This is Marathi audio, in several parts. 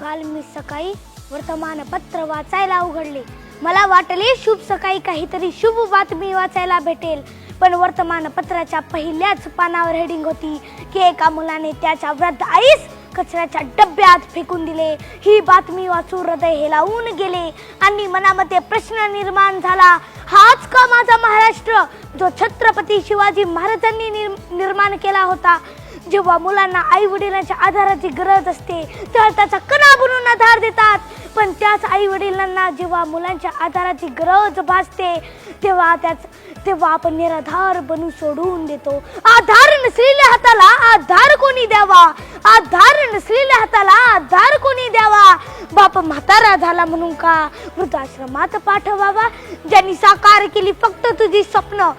काल मी सकाळी वर्तमानपत्र वाचायला उघडले. मला वाटले शुभ सकाळी काहीतरी शुभ बातमी वाचायला भेटेल. पण वर्तमानपत्राच्या पहिल्याच पानावर हेडिंग होती की एका मुलाने त्याच्या वृद्ध आईस कचऱ्याच्या डब्यात फेकून दिले. ही बातमी वाचून हृदय हेलावून गेले आणि मनामध्ये प्रश्न निर्माण झाला हाच का माझा महाराष्ट्र? जो छत्रपती शिवाजी महाराजांनी निर्माण केला होता. जेव्हा मुलांना आई वडिलांच्या आधाराची गरज असते तर त्याचा कणा बनून आधार देतात. पण त्याच आई वडिलांना जेव्हा मुलांच्या आधाराची गरज भासते तेव्हा त्याच तेव्हा आपण निराधार बनू सोडून देतो. आधार नसलेल्या हाताला आधार कोणी द्यावा? आधार नसलेल्या हाताला आधार कोणी द्यावा? बाप म्हातारा झाला म्हणून का वृद्धाश्रमात पाठवावा? ज्यांनी साकार केली फक्त तुझी स्वप्न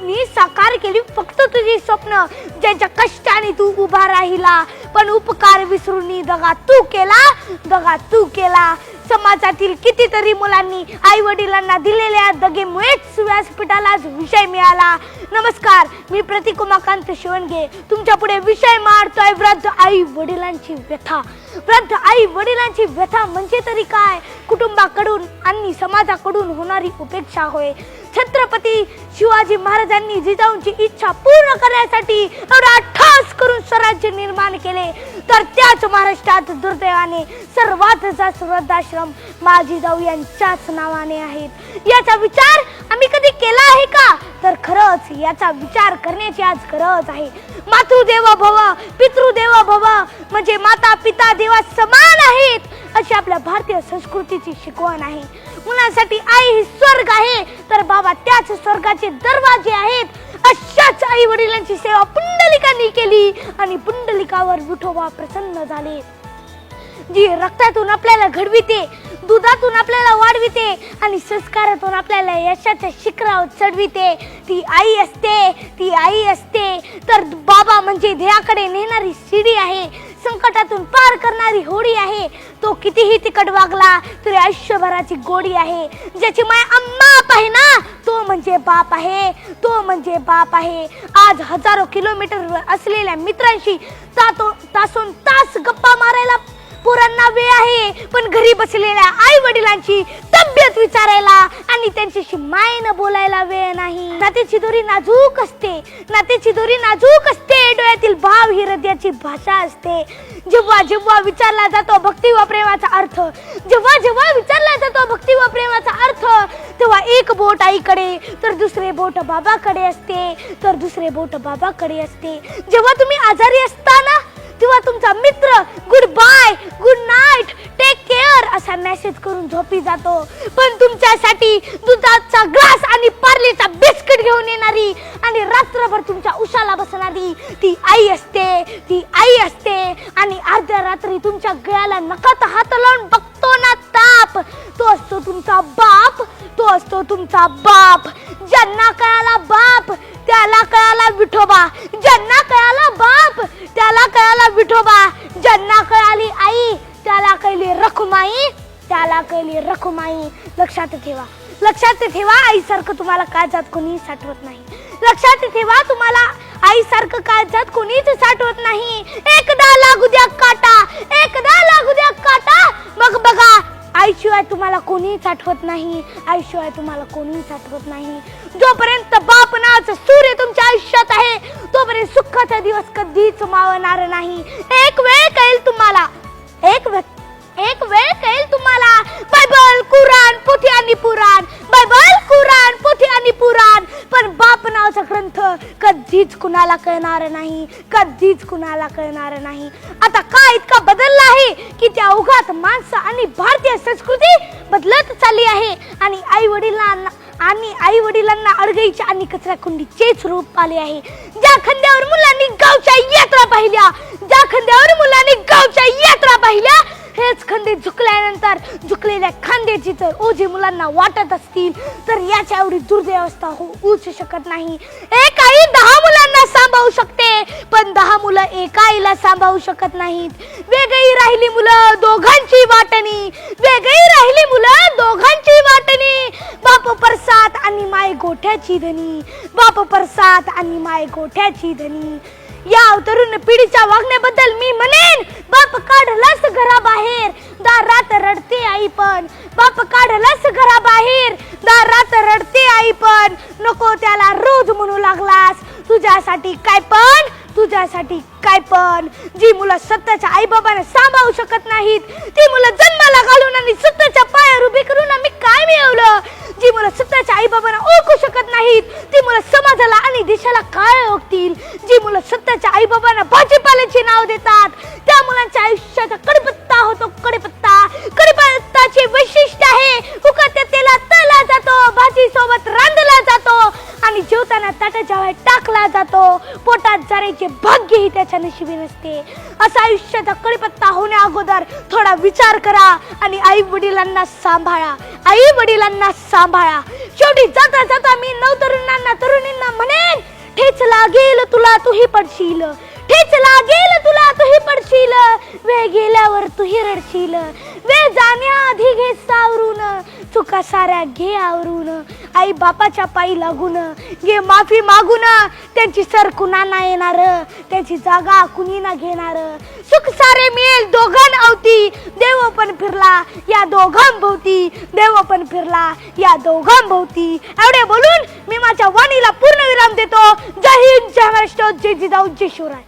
मी साकार केली फक्त तुझी स्वप्न. ज्यांच्या कष्टाने तू उभा राहिला पण उपकार विसरून दगा तू केला दगा तू केला. समाजातील कितीतरी मुलांनी आई वडिलांना दिलेल्या दगेमुळेच व्यासपीठाला विषय मिळाला. नमस्कार मी प्रतीक उमाकांत शिवणगे. तुमच्यापुढे विषय मारतोय वृद्ध आई वडिलांची व्यथा. वृद्ध आई वडिलांची व्यथा म्हणजे तरी काय? कुटुंबाकडून आणि समाजाकडून होणारी उपेक्षा होय. छत्रपती शिवाजी महाराजांनी जिजाऊंची इच्छा पूर्ण करण्यासाठी एवढा ठास करून स्वराज्य निर्माण केले. तर त्याच महाराष्ट्रात दुर्दैवाने सर्वात जास्त वृद्धाश्रम माझी जाऊ यांच्याच नावाने आहेत. याचा विचार आम्ही कधी केला आहे का? तर खरंच याचा विचार करण्याची आज गरज आहे. मातृदेव भव पितृदेव भव म्हणजे माता पिता देवा समान आहेत अशी आपल्या भारतीय संस्कृतीची शिकवण आहे. मुलांसाठी आई ही स्वर्ग आहे? तर बाबा त्याच स्वर्गाचे दरवाजे आहेत. अशाच आई वडिलांची सेवा पुंडलिकांनी केली आणि पुंडलिकावर विठोबा प्रसन्न झाले. जी रक्तातून आपल्याला घडविते दुधातून आपल्याला वाढविते आणि संस्कारातून आपल्याला यशाच्या शिखरावर चढविते. ती आई असते ती आई असते. तर बाबा म्हणजे ध्येयाकडे नेणारी शिडी आहे. संकट करणारी होडी आहे. तो कितीही तिकट वागला तरी आयुष्यभराची गोडी आहे. ज्याची माय अम्मा आहे ना तो म्हणजे बाप आहे. तो म्हणजे बाप आहे. आज हजारो किलोमीटर असलेल्या मित्रांशी तातो तासून तास गप्पा मारायला पोरांना वेळ आहे. पण घरी बसलेल्या आई वडिलांची तब्येत विचारायला आणि त्यांच्याशी मायेनं बोलायला वेळ नाही. नात्याची दोरी नाजूक असते. नात्याची दोरी नाजूक असते. डोळ्यातील भाव ही हृदयाची भाषा असते. जेव्हा जेव्हा विचारला जातो भक्ती व प्रेमाचा अर्थ जेव्हा जेव्हा विचारला जातो भक्ती व प्रेमाचा अर्थ तेव्हा एक बोट आईकडे तर दुसरे बोट बाबाकडे असते तर दुसरे बोट बाबाकडे असते. जेव्हा तुम्ही आजारी असताना तेव्हा तुमचा मित्र good bye good night message करून झोपी जातो. पण तुमच्यासाठी दुधाचा ग्लास आणि पार्लेचा बिस्किट घेऊन येणारी आणि रात्रभर तुमच्या उशाला बसणारी ती आई असते ती आई असते. आणि अर्ध्या रात्री तुमच्या गळ्याला नकात हात लावून बघतो ना ताप. तो असतो तुमचा बाप तो असतो तुमचा बाप. ज्यांना कळाला बाप त्याला कळाला विठोबा. नको माई लक्षात ठेवा. लक्षात ठेवा आईसारखं तुम्हाला काळजात कोणी साठवत नाही. लक्षात ठेवा तुम्हाला आईसारखं काळजात कोणीच साठवत नाही. एकदा लागू द्या काटा एकदा लागू द्या काटा. मग बघा आईशिवाय तुम्हाला कोणीच आठवत नाही आईशिवाय तुम्हाला कोणीच आठवत नाही. जोपर्यंत बाप सूर्य तुमच्या आयुष्यात आहे तोपर्यंत सुखाचा दिवस कधीच मावणार नाही. एक वेळ कळेल तुम्हाला. एक वे- एक वेळ कळेल तुम्हाला बायबल कुराण पोथी आणि पुराण बायबल कुराण पोथी आणि पुराण पण बाप नावाचा ग्रंथ कधीच कुणाला कळणार नाही कधीच कुणाला कळणार नाही. आता काय इतका बदलला आहे की त्या अवघात माणसं आणि भारतीय संस्कृती बदलत चालली आहे? आणि आई वडिलांना आणि आई वडिलांना अडगईच्या आणि कचरा कुंडीचेच रूप आले आहे. ज्या खांद्यावर मुलांनी गाव तर जर ओझे मुलांना वाटत असतील तर याच्या एवढी दुर्दैवस्था हो, होऊच शकत नाही. एक आई दहा मुलांना सांभाळू शकते पण दहा मुलं एका आईला सांभाळू शकत नाहीत. वेगळी राहिली मुलं दोघांची वाटणी. वेगळी राहिली मुलं दोघांची वाटणी. बाप परसात आणि माय गोठ्याची धनी. बाप परसात आणि माय गोठ्याची धनी. या तरुण पिढीच्या वागण्याबद्दल मी म्हणेन बाप काढलास घराबाहेर दारात रडते आई पण. बाप काढलास घराबाहेर दारात रडते आई पण. नको त्याला रोज म्हणू लागलास. तुझ्यासाठी काय पण तुझ्यासाठी काय पण. जी मुलं स्वतःच्या आईबाबांना सांभाळू शकत नाहीत ती मुलं जन्माला घालून आणि स्वतःच्या पायावर उभी करून आम्ही काय मिळवलं? जी मुलं स्वतःच्या आईबाबांना ओळखू शकत नाहीत ती मुलं समाजाला आणि देशाला काय ओळखतील जी मुलं स्वतःच्या आई बाबांना भाजीपाल्याचे नाव देतात. त्या मुलांच्या आयुष्याचा कडपत्ता होतो कडपत्ता. कडपत्ताचे वैशिष्ट्य आहे उकळत्या तेलात तळला जातो भाजी सोबत रांधला जातो आणि जेवताना ताटाच्या टाकला जातो. पोटात जाण्याचे भाग्यही त्याच्या नशिबी नसते. असा आयुष्याचा कडपत्ता होण्या अगोदर थोडा विचार करा आणि आई वडिलांना सांभाळा. आई वडिलांना सांभाळा. शेवटी जाता जाता मी नऊ तरुणांना तरुणींना ठेच लागेल तुला तूही पडशील. ठेच लागेल तुला तूही पडशील. वेळ गेल्यावर तूही रडशील. वेळ जाण्याआधी घे सावरून. चुका साऱ्या घे आवरून. आई बापाच्या पायी लागून. घे माफी मागून. त्यांची सर कुणाला येणार? त्यांची जागा कुणी ना घेणार? सुख सारे मिळेल दोघां अवती देव पण फिरला या दोघांभोवती. देव पण फिरला. या दोघांभोवती एवढे बोलून मी माझ्या वाणीला पूर्ण विराम देतो. जय हिंद जय महाराष्ट्र जय जिजाऊ जय शिवराय.